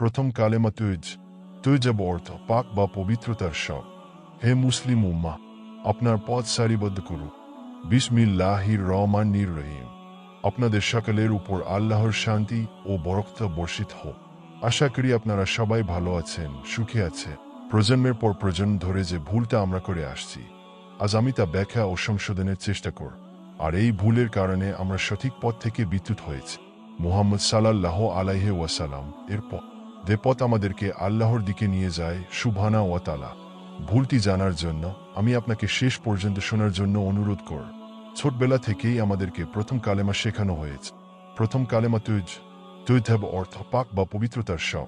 প্রথম কালেমা তুজ তুজব অর্থ পাক বা পবিত্রতার সব। হে মুসলিম উম্মা আপনার পথ সারিবদ্ধ করুন। বিসমিল্লাহির রহমান নির রহিম। আপনাদের সকলের উপর আল্লাহর শান্তি ও বরকতা বর্ষিত হোক। আশা করি আপনারা সবাই ভালো আছেন, সুখে আছে প্রজন্মের পর প্রজন্ম ধরে যে ভুলটা আমরা করে আসছি, আজ আমি তা ব্যাখ্যা ও সংশোধনের চেষ্টা কর। আর এই ভুলের কারণে আমরা সঠিক পথ থেকে বিদ্যুৎ হয়েছে। মুহাম্মদ সাল্লাহ আলাইহে ওয়াসালাম এর পথ যে পথ আমাদেরকে আল্লাহর দিকে নিয়ে যায়, সুবহানা ওয়াতালা ভুলটি জানার জন্য আমি আপনাকে শেষ পর্যন্ত শোনার জন্য অনুরোধ কর। ছোটবেলা থেকেই আমাদেরকে প্রথম কালেমা শেখানো হয়েছে। প্রথম কালেমা তুজ have অর্থ পাক বা পবিত্রতার সব।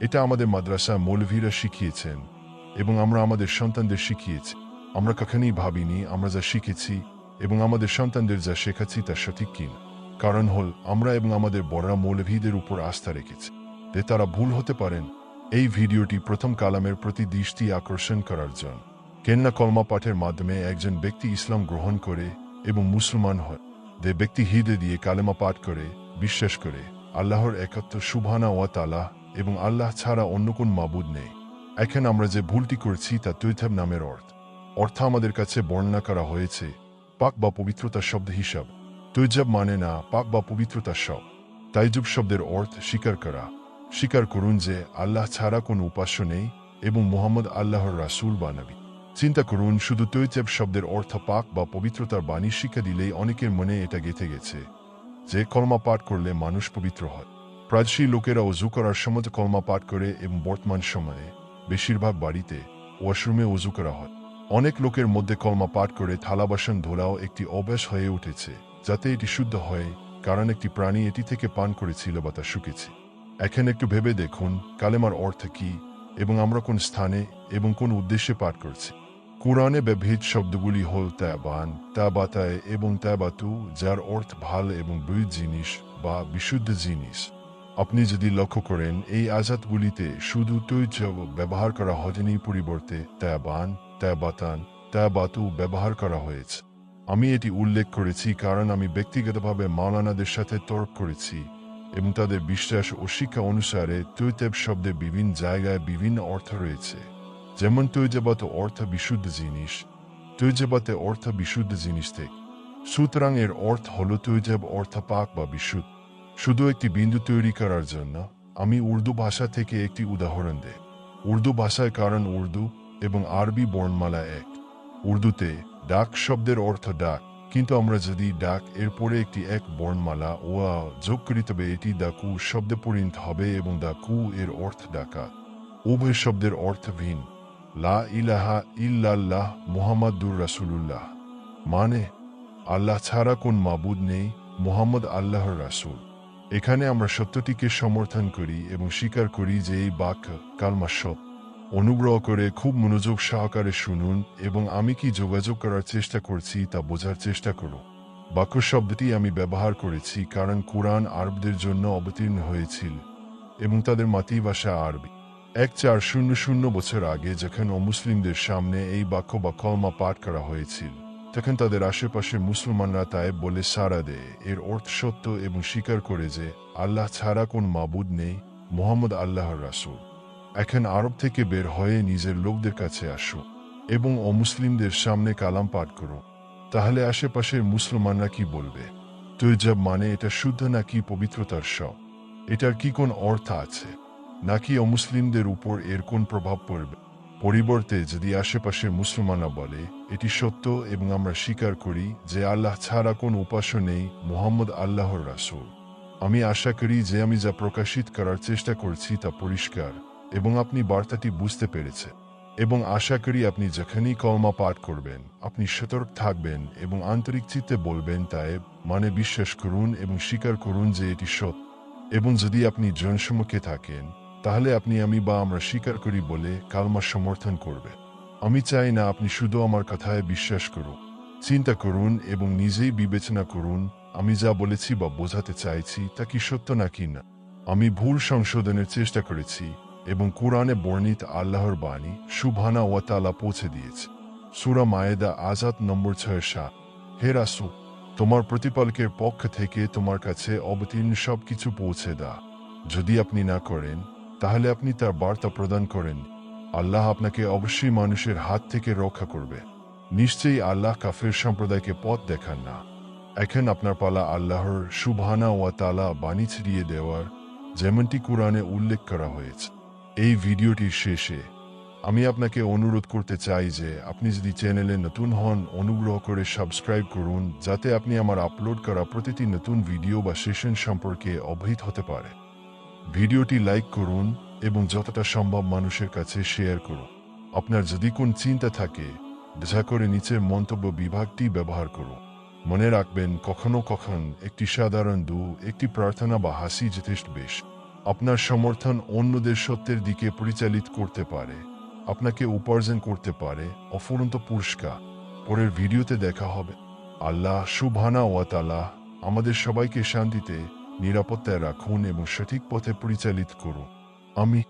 এটা আমাদের মাদ্রাসা মৌলভীরা শিখিয়েছেন এবং আমরা আমাদের সন্তানদের শিখিয়েছি। আমরা কখনই ভাবিনি আমরা যা শিখেছি এবং আমাদের সন্তানদের যা শেখাচ্ছি তা সঠিক কিনা। কারণ হল, আমরা এবং আমাদের বড়রা মৌলভীদের উপর আস্থা রেখেছি। যে তারা ভুল হতে পারেন। এই ভিডিওটি প্রথম কালামের প্রতি দৃষ্টি আকর্ষণ করার জন্য। কেন্না কলমা পাঠের মাধ্যমে একজন ব্যক্তি ইসলাম গ্রহণ করে এবং মুসলমান হয়। যে ব্যক্তি হৃদয় দিয়ে কালেমা পাঠ করে, বিশ্বাস করে, আল্লাহর একত্র সুবহানা ওয়া তালা এবং আল্লাহ ছাড়া অন্য কোন মাবুদ নেই। এখন আমরা যে ভুলটি করছি তা তৈথাব নামের অর্থ। অর্থ আমাদের কাছে বর্ণনা করা হয়েছে, পাক বা পবিত্রতার শব্দ হিসাব। তৈজাব মানে না, পাক বা পবিত্রতার শব্দ। তাইজুব শব্দের অর্থ স্বীকার করা। স্বীকার করুন যে আল্লাহ ছাড়া কোনো উপাস্য নেই এবং মোহাম্মদ আল্লাহর রাসূল বা নবী। চিন্তা করুন, শুধু তৈজেব শব্দের অর্থ পাক বা পবিত্রতার বাণী শিক্ষা দিলেই অনেকের মনে এটা গেঁথে গেছে, যে কলমা পাঠ করলে মানুষ পবিত্র হয়। প্রাচীন লোকেরা অজু করার সময় কলমা পাঠ করে এবং বর্তমান সময়ে বেশিরভাগ বাড়িতে ওয়াশরুমে অজু করা হয়। অনেক লোকের মধ্যে কলমা পাঠ করে থালা, বাসন ধোলাও একটি অভ্যাস হয়ে উঠেছে, যাতে এটি শুদ্ধ হয়, কারণ একটি প্রাণী এটি থেকে পান করেছিল বা তা শুকেছে। এখন একটু ভেবে দেখুন কালেমার অর্থ কি এবং আমরা কোন স্থানে এবং কোন উদ্দেশ্যে পাঠ করছি। কোরআনে ব্যবহৃত শব্দগুলি হল ত্যাবান, ত্যাবাতায় এবং ত্যাবাতু, যার অর্থ ভালো এবং বৈধ জিনিস বা বিশুদ্ধ জিনিস। আপনি যদি লক্ষ্য করেন, এই আজাদগুলিতে শুধু তৈজ ব্যবহার করা হয়নি পরিবর্তে ত্যাবান, ত্যাবাতান, ত্যাবাতু ব্যবহার করা হয়েছে। আমি এটি উল্লেখ করেছি কারণ আমি ব্যক্তিগতভাবে মাওলানাদের সাথে তর্ক করেছি। এবং তাদের বিশ্বাস ও শিক্ষা অনুসারে তৈতেব শব্দে বিভিন্ন জায়গায় বিভিন্ন অর্থ রয়েছে। যেমন তৈজবাত অর্থ বিশুদ্ধ জিনিস তৈজবাতে অর্থ বিশুদ্ধ জিনিস থেকে সুতরাং এর অর্থ হল তৈজব অর্থ পাক বা বিশুদ্ধ। শুধু একটি বিন্দু তৈরি করার জন্য আমি উর্দু ভাষা থেকে একটি উদাহরণ দেই। উর্দু ভাষায় কারণ উর্দু এবং আরবি বর্ণমালা এক। উর্দুতে ডাক শব্দের অর্থ ডাক। কিন্তু আমরা যদি ডাক, এরপরে একটি এক বর্ণমালা ও যোগ করি তবে এটি ডাকু শব্দে পরিণত হবে এবং ডাকু এর অর্থ ডাকা। উভয় শব্দের অর্থ ভিন। লা ইলাহা ইল্লাল্লাহ মুহাম্মাদুর রাসূলুল্লাহ। মানে আল্লাহ ছাড়া কোন মাবুদ নেই, মোহাম্মদ আল্লাহর রাসূল। এখানে আমরা সত্যটিকে সমর্থন করি এবং স্বীকার করি যে এই বাক্য কালমা সত্য। অনুগ্রহ করে খুব মনোযোগ সহকারে শুনুন এবং আমি কি যোগাযোগ করার চেষ্টা করছি তা বোঝার চেষ্টা করুন বাক্য শব্দটি আমি ব্যবহার করেছি কারণ কোরআন আরবদের জন্য অবতীর্ণ হয়েছিল এবং তাদের মাতৃভাষা আরবি। এক চার শূন্য শূন্য বছর আগে যখন অমুসলিমদের সামনে এই বাক্য বা কলমা পাঠ করা হয়েছিল, তখন তাদের আশেপাশে মুসলমানরা তাই বলে সাড়া দেয়। এর অর্থ সত্য এবং স্বীকার করে যে আল্লাহ ছাড়া কোন মাবুদ নেই, মোহাম্মদ আল্লাহর রাসূল। এখন আরব থেকে বের হয়ে নিজের লোকদের কাছে আসো এবং অমুসলিমদের সামনে কালাম পাঠ করো। তাহলে আশেপাশের মুসলমানরা কি বলবে? তৈজাব মানে এটা শুদ্ধ নাকি পবিত্রতার সব এটার কি কোন অর্থ আছে? নাকি অমুসলিমদের উপর এর কোন প্রভাব পড়বে? পরিবর্তে যদি আশেপাশের মুসলমানরা বলে, এটি সত্য এবং আমরা স্বীকার করি যে আল্লাহ ছাড়া কোন উপাস্য নেই মোহাম্মদ আল্লাহর রাসূল। আমি আশা করি যে আমি যা প্রকাশিত করার চেষ্টা করছি তা পরিষ্কার। এবং আপনি বার্তাটি বুঝতে পেরেছে। এবং আশা করি আপনি যখনই কলমা পাঠ করবেন, আপনি সতর্ক থাকবেন এবং আন্তরিক চিত্তে বলবেন তাই মানে বিশ্বাস করুন এবং স্বীকার করুন যে এটি সত্য। এবং যদি আপনি জনসমুখে থাকেন, তাহলে আপনি আমি বা আমরা স্বীকার করি বলে কালমা সমর্থন করবে। আমি চাই না আপনি শুধু আমার কথায় বিশ্বাস করুন, চিন্তা করুন এবং নিজেই বিবেচনা করুন, আমি যা বলেছি বা বোঝাতে চাইছি তা কি সত্য নাকি না। আমি ভুল সংশোধনের চেষ্টা করেছি এবং কোরআনে বর্ণিত আল্লাহর বাণী সুবহানা ওয়াতালা পৌঁছে দিয়েছে। সুরা মায়েদা আজাদ নম্বর ছয় সাত। হে রাসু তোমার প্রতিপালকের পক্ষ থেকে তোমার কাছে অবতীর্ণ সব কিছু পৌঁছে দা যদি আপনি না করেন, তাহলে আপনি তার বার্তা প্রদান করেন। আল্লাহ আপনাকে অবশ্যই মানুষের হাত থেকে রক্ষা করবে। নিশ্চয়ই আল্লাহ কাফের সম্প্রদায়কে পথ দেখান না। এখন আপনার পালা আল্লাহর সুবহানা ওয়া তালা বাণী ছিড়িয়ে দেওয়ার, যেমনটি কোরআনে উল্লেখ করা হয়েছে। এই ভিডিওটির শেষে আমি আপনাকে অনুরোধ করতে চাই যে আপনি যদি চ্যানেলে নতুন হন, অনুগ্রহ করে সাবস্ক্রাইব করুন, যাতে আপনি আমার আপলোড করা প্রতিটি নতুন ভিডিও বা সেশন সম্পর্কে অবহিত হতে পারে। ভিডিওটি লাইক করুন এবং যতটা সম্ভব মানুষের কাছে শেয়ার করুন। আপনার যদি কোন চিন্তা থাকে দয়া করে নিচের মন্তব্য বিভাগটি ব্যবহার করুন। মনে রাখবেন, কখনো কখন একটি সাধারণ দু, একটি প্রার্থনা বা হাসি যথেষ্ট বেশ। আপনার সমর্থন অন্যদের সত্যের দিকে পরিচালিত করতে পারে, আপনাকে উপার্জন করতে পারে, অফুরন্ত পুরস্কার। পরের ভিডিওতে দেখা হবে। আল্লাহ সুবহানা ওয়াতালা আমাদের সবাইকে শান্তিতে, নিরাপত্তায় রাখুন এবং সঠিক পথে পরিচালিত করুন। আমি